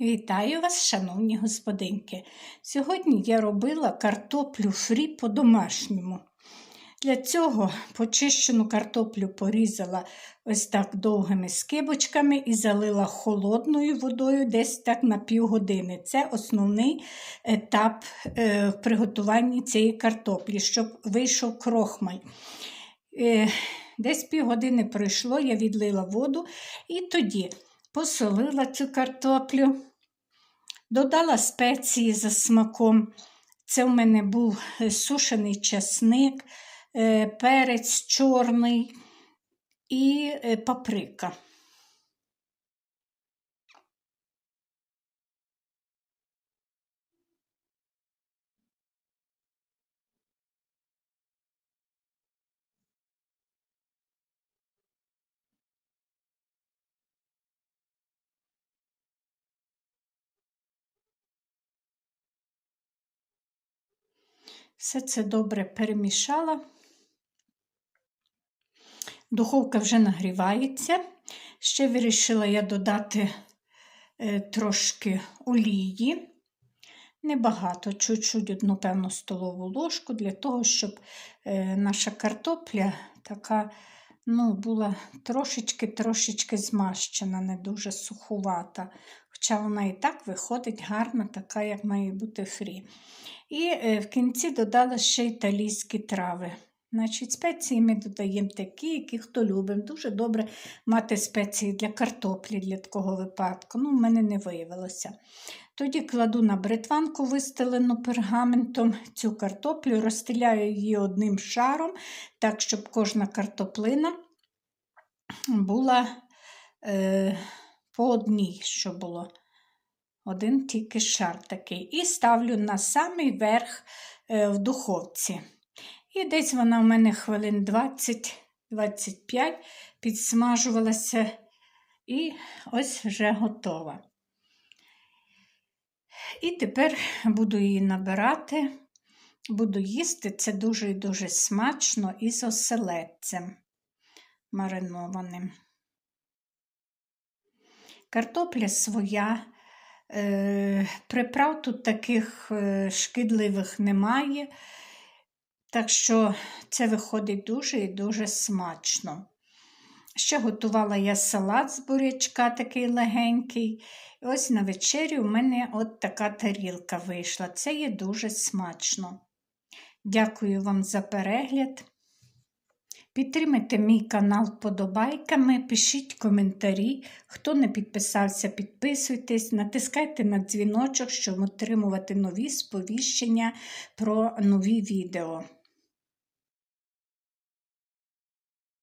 Вітаю вас, шановні господинки. Сьогодні я робила картоплю фрі по-домашньому. Для цього почищену картоплю порізала ось так довгими скибочками і залила холодною водою десь так на півгодини. Це основний етап е, в приготуванні цієї картоплі, щоб вийшов крохмаль. Е, Десь півгодини пройшло, я відлила воду і тоді посолила цю картоплю, додала спеції за смаком. Це в мене був е, сушений часник, е, перець чорний і е, паприка. Все це добре перемішала. Духовка вже нагрівається. Ще вирішила я додати е, трошки олії. Небагато, чуть-чуть одну певну столову ложку, для того, щоб е, наша картопля така ну, була трошечки-трошечки змащена, не дуже сухувата. Хоча вона і так виходить гарна, така, як має бути фрі. І е, в кінці додала ще італійські трави. Значить, Спеції ми додаємо такі, які хто любить. Дуже добре мати спеції для картоплі для такого випадку. Ну, в мене не виявилося. Тоді кладу на бритванку, вистелену пергаментом, цю картоплю, розстеляю її одним шаром, так, щоб кожна картоплина була е, по одній, що було. Один тільки шар такий. І ставлю на самий верх е, в духовці. І десь вона у мене хвилин 20-25 підсмажувалася, і ось вже готова. І тепер буду її набирати, буду їсти. Це дуже і дуже смачно із оселедцем маринованим. Картопля своя. Е, приправ тут таких е, шкідливих немає, так що це виходить дуже і дуже смачно. Ще готувала я салат з бурячка, такий легенький. І ось на вечерю у мене от така тарілка вийшла. Це є дуже смачно. Дякую вам за перегляд. Підтримайте мій канал вподобайками, пишіть коментарі. Хто не підписався, підписуйтесь, натискайте на дзвіночок, щоб отримувати нові сповіщення про нові відео.